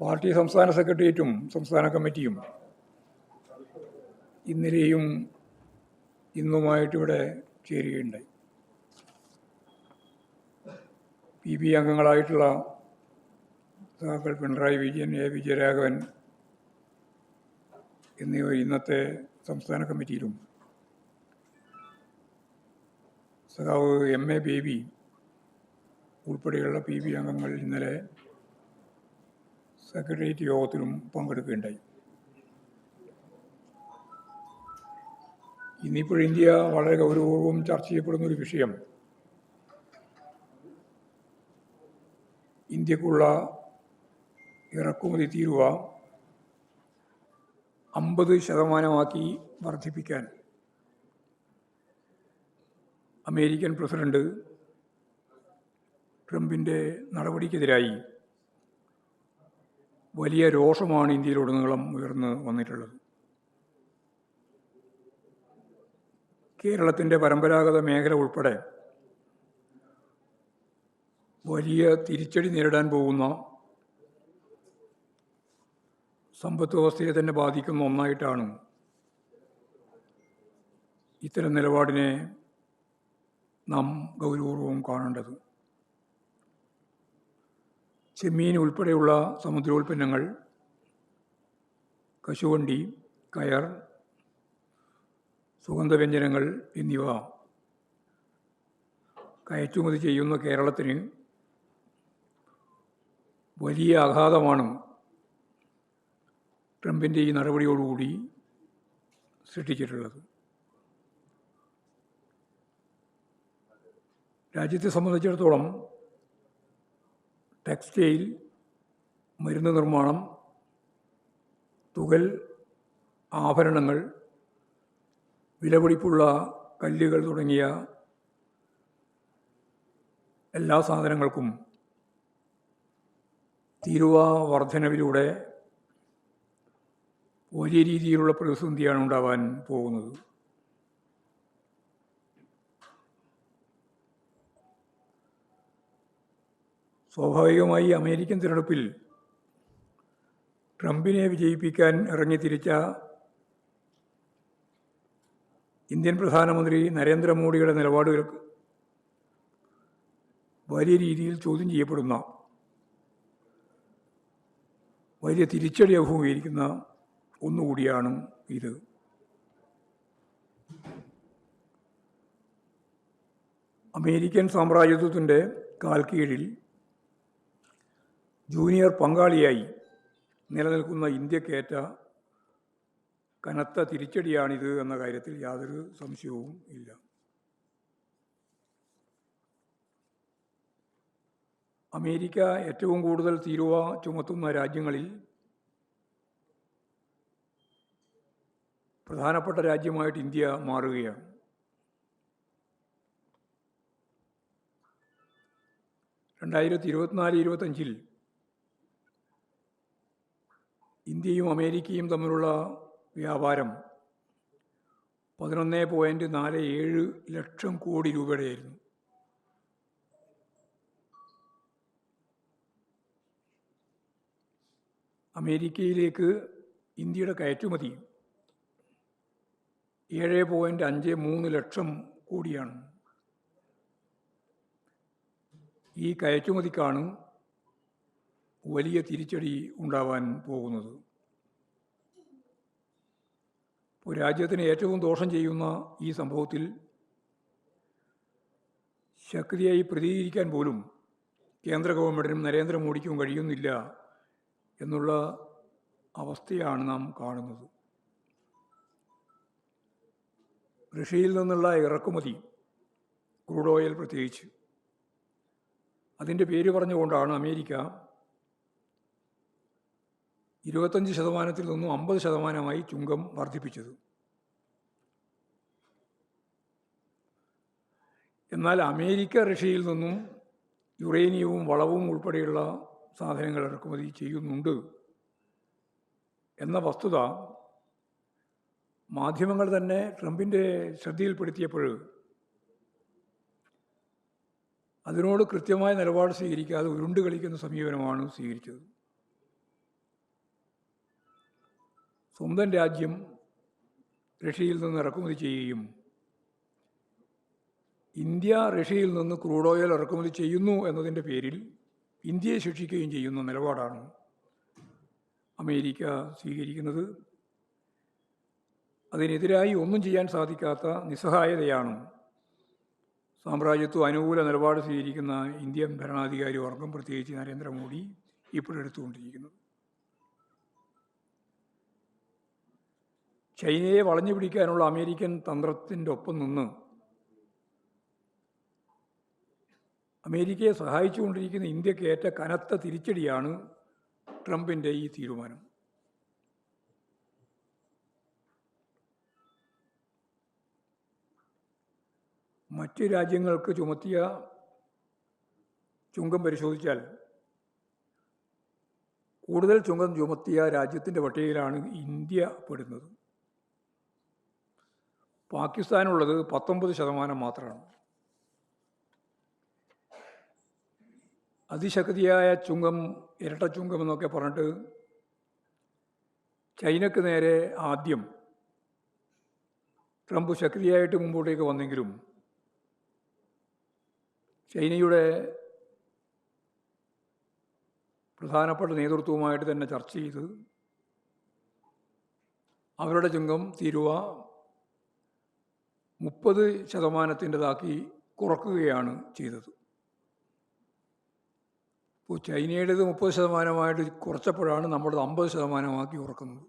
Party സംസ്ഥാന സെക്രട്ടേറിയറ്റും സംസ്ഥാന കമ്മിറ്റിയും ഇന്നലെയും ഇന്നുമായിട്ടിവിടെ ചേരുകയുണ്ടായി. പി ബി അംഗങ്ങളായിട്ടുള്ള സഖാക്കൾ പിണറായി വിജയൻ എ വിജയരാഘവൻ എന്നിവർ ഇന്നത്തെ സംസ്ഥാന കമ്മിറ്റിയിലും സഖാവ് എം എ ബേബി ഉൾപ്പെടെയുള്ള പി ബി അംഗങ്ങൾ ഇന്നലെ സെക്രട്ടേറിയറ്റ് യോഗത്തിലും പങ്കെടുക്കുകയുണ്ടായി. ഇന്നിപ്പോൾ ഇന്ത്യ വളരെ ഗൗരവപൂർവം ചർച്ച ചെയ്യപ്പെടുന്ന ഒരു വിഷയം. ഇന്ത്യക്കുള്ള ഇറക്കുമതി തീരുവ അമ്പത് ശതമാനമാക്കി വർദ്ധിപ്പിക്കാൻ അമേരിക്കൻ പ്രസിഡന്റ് ട്രംപിന്റെ നടപടിക്കെതിരായി വലിയ രോഷമാണ് ഇന്ത്യയിലുടനീളം ഉയർന്നു വന്നിട്ടുള്ളത്. കേരളത്തിന്റെ പരമ്പരാഗത മേഖല ഉൾപ്പെടെ വലിയ തിരിച്ചടി നേരിടാൻ പോകുന്ന സമ്പത്ത് വ്യവസ്ഥയെ തന്നെ ബാധിക്കുന്ന ഒന്നായിട്ടാണ് ഇത്തരം നിലപാടിനെ നാം ഗൗരവപൂർവം കാണേണ്ടത്. ചെമ്മീൻ ഉൾപ്പെടെയുള്ള സമുദ്രോൽപ്പന്നങ്ങൾ കശുവണ്ടി കയർ സുഗന്ധവ്യഞ്ജനങ്ങൾ എന്നിവ കയറ്റുമതി ചെയ്യുന്ന കേരളത്തിന് വലിയ ആഘാതമാണ് ട്രംപിന്റെ ഈ നടപടിയോടുകൂടി സൃഷ്ടിച്ചിട്ടുള്ളത്. രാജ്യത്തെ സംബന്ധിച്ചിടത്തോളം ടെക്സ്റ്റൈൽ മരുന്ന് നിർമ്മാണം തുകൽ ആഭരണങ്ങൾ വിലപിടിപ്പുള്ള കല്ലുകൾ തുടങ്ങിയ എല്ലാ സാധനങ്ങൾക്കും തീരുവ വർധനവിലൂടെ വലിയ രീതിയിലുള്ള പ്രതിസന്ധിയാണ് ഉണ്ടാവാൻ പോകുന്നത്. സ്വാഭാവികമായി അമേരിക്കൻ തിരഞ്ഞെടുപ്പിൽ ട്രംപിനെ വിജയിപ്പിക്കാൻ ഇറങ്ങിത്തിരിച്ച ഇന്ത്യൻ പ്രധാനമന്ത്രി നരേന്ദ്രമോദിയുടെ നിലപാടുകൾക്ക് വലിയ രീതിയിൽ ചോദ്യം ചെയ്യപ്പെടുന്ന വലിയ തിരിച്ചടി അഭിമുഖീകരിക്കുന്ന ഒന്നുകൂടിയാണ് ഇത്. അമേരിക്കൻ സാമ്രാജ്യത്വത്തിന്റെ കാൽക്കീഴിൽ ജൂനിയർ പങ്കാളിയായി നിലനിൽക്കുന്ന ഇന്ത്യക്കേറ്റ കനത്ത തിരിച്ചടിയാണിത് എന്ന കാര്യത്തിൽ യാതൊരു സംശയവും ഇല്ല. അമേരിക്ക ഏറ്റവും കൂടുതൽ തീരുവ ചുമത്തുന്ന രാജ്യങ്ങളിൽ പ്രധാനപ്പെട്ട രാജ്യമായിട്ട് ഇന്ത്യ മാറുകയാണ്. രണ്ടായിരത്തി ഇരുപത്തിനാല് ഇരുപത്തഞ്ചിൽ ഇന്ത്യയും അമേരിക്കയും തമ്മിലുള്ള വ്യാപാരം പതിനൊന്ന് പോയിന്റ് നാല് ഏഴ് ലക്ഷം കോടി രൂപയുടെയായിരുന്നു. അമേരിക്കയിലേക്ക് ഇന്ത്യയുടെ കയറ്റുമതി ഏഴ് പോയിന്റ് അഞ്ച് മൂന്ന് ലക്ഷം കോടിയാണ്. ഈ കയറ്റുമതിക്കാണ് വലിയ തിരിച്ചടി ഉണ്ടാവാൻ പോകുന്നത്. ഇപ്പോൾ രാജ്യത്തിന് ഏറ്റവും ദോഷം ചെയ്യുന്ന ഈ സംഭവത്തിൽ ശക്തിയായി പ്രതികരിക്കാൻ പോലും കേന്ദ്ര ഗവൺമെന്റിനും നരേന്ദ്രമോദിക്കും കഴിയുന്നില്ല എന്നുള്ള അവസ്ഥയാണ് നാം കാണുന്നത്. റഷ്യയിൽ നിന്നുള്ള ഇറക്കുമതി ക്രൂഡ് ഓയിൽ പ്രത്യേകിച്ച്. അതിന്റെ പേര് പറഞ്ഞുകൊണ്ടാണ് അമേരിക്ക ഇരുപത്തഞ്ച് ശതമാനത്തിൽ നിന്നും അമ്പത് ശതമാനമായി ചുങ്കം വർദ്ധിപ്പിച്ചത്. എന്നാൽ അമേരിക്ക റഷ്യയിൽ നിന്നും യുറേനിയവും വളവും ഉൾപ്പെടെയുള്ള സാധനങ്ങൾ ഇറക്കുമതി ചെയ്യുന്നുണ്ട് എന്ന വസ്തുത മാധ്യമങ്ങൾ തന്നെ ട്രംപിന്റെ ശ്രദ്ധയിൽപ്പെടുത്തിയപ്പോൾ അതിനോട് കൃത്യമായ നിലപാട് സ്വീകരിക്കാതെ ഉരുണ്ട് കളിക്കുന്ന സമീപനമാണ് സ്വീകരിച്ചത്. സ്വന്തം രാജ്യം റഷ്യയിൽ നിന്ന് ഇറക്കുമതി ചെയ്യുകയും ഇന്ത്യ റഷ്യയിൽ നിന്ന് ക്രൂഡ് ഓയിൽ ഇറക്കുമതി ചെയ്യുന്നു എന്നതിന്റെ പേരിൽ ഇന്ത്യയെ ശിക്ഷിക്കുകയും ചെയ്യുന്ന നിലപാടാണ് അമേരിക്ക സ്വീകരിക്കുന്നത്. അതിനെതിരായി ഒന്നും ചെയ്യാൻ സാധിക്കാത്ത നിസ്സഹായതയാണ് സാമ്രാജ്യത്വ അനുകൂല നിലപാട് സ്വീകരിക്കുന്ന ഇന്ത്യൻ ഭരണാധികാരി വർഗം പ്രത്യേകിച്ച് നരേന്ദ്രമോദി ഇപ്പോഴെടുത്തുകൊണ്ടിരിക്കുന്നത് ചൈനയെ വളഞ്ഞു പിടിക്കാനുള്ള അമേരിക്കൻ തന്ത്രത്തിന്റെ ഒപ്പം നിന്ന് അമേരിക്കയെ സഹായിച്ചുകൊണ്ടിരിക്കുന്ന ഇന്ത്യയ്ക്ക് ഏറ്റ കനത്ത തിരിച്ചടിയാണ് ട്രംപിന്റെ ഈ തീരുമാനം. മറ്റ് രാജ്യങ്ങൾക്ക് ചുമത്തിയ ചുങ്കം പരിശോധിച്ചാൽ കൂടുതൽ ചുങ്കം ചുമത്തിയ രാജ്യത്തിന്റെ പട്ടികയിലാണ് ഇന്ത്യ പെടുന്നത്. പാകിസ്ഥാനുള്ളത് പത്തൊമ്പത് ശതമാനം മാത്രമാണ്. അതിശക്തിയായ ചുങ്കം ഇരട്ട ചുങ്കം എന്നൊക്കെ പറഞ്ഞിട്ട് ചൈനക്ക് നേരെ ആദ്യം ട്രംപ് ശക്തിയായിട്ട് മുമ്പോട്ടേക്ക് വന്നെങ്കിലും ചൈനയുടെ പ്രധാനപ്പെട്ട നേതൃത്വവുമായിട്ട് തന്നെ ചർച്ച ചെയ്ത് അവരുടെ ചുങ്കം തീരുവ മുപ്പത് ശതമാനത്തിന്റെതാക്കി കുറക്കുകയാണ് ചെയ്തത്. ഇപ്പോൾ ചൈനയുടേത് മുപ്പത് ശതമാനമായിട്ട് കുറച്ചപ്പോഴാണ് നമ്മുടെ അമ്പത് ശതമാനമാക്കി കുറക്കുന്നത്.